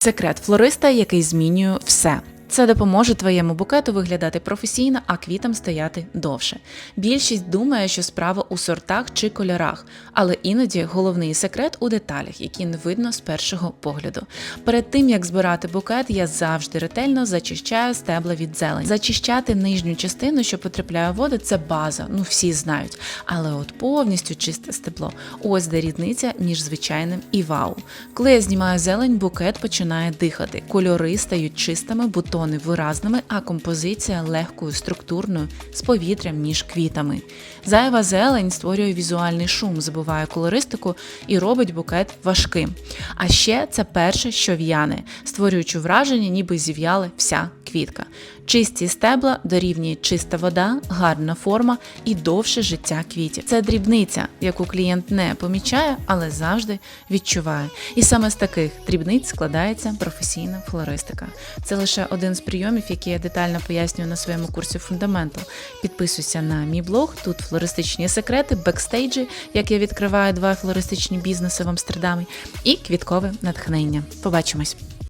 Секрет флориста, який змінює все. Це допоможе твоєму букету виглядати професійно, а квітам стояти довше. Більшість думає, що справа у сортах чи кольорах, але іноді головний секрет у деталях, які не видно з першого погляду. Перед тим як збирати букет, я завжди ретельно зачищаю стебла від зелені. Зачищати нижню частину, що потрапляє в воду, це база. Ну всі знають. Але от повністю чисте стебло. Ось де різниця між звичайним і вау. Коли я знімаю зелень, букет починає дихати. Кольори стають чистими, бутони виразними, а композиція легкою, структурною, з повітрям між квітами. Зайва зелень створює візуальний шум, забуває колористику і робить букет важким. А ще це перше, що в'яне, створюючи враження, ніби зів'яла вся квітка. Чисті стебла дорівнює чиста вода, гарна форма і довше життя квітів. Це дрібниця, яку клієнт не помічає, але завжди відчуває. І саме з таких дрібниць складається професійна флористика. Це лише один з прийомів, які я детально пояснюю на своєму курсі Фундаментал. Підписуйся на мій блог. Тут флористичні секрети, бекстейджі, як я відкриваю два флористичні бізнеси в Амстердамі, і квіткове натхнення. Побачимось!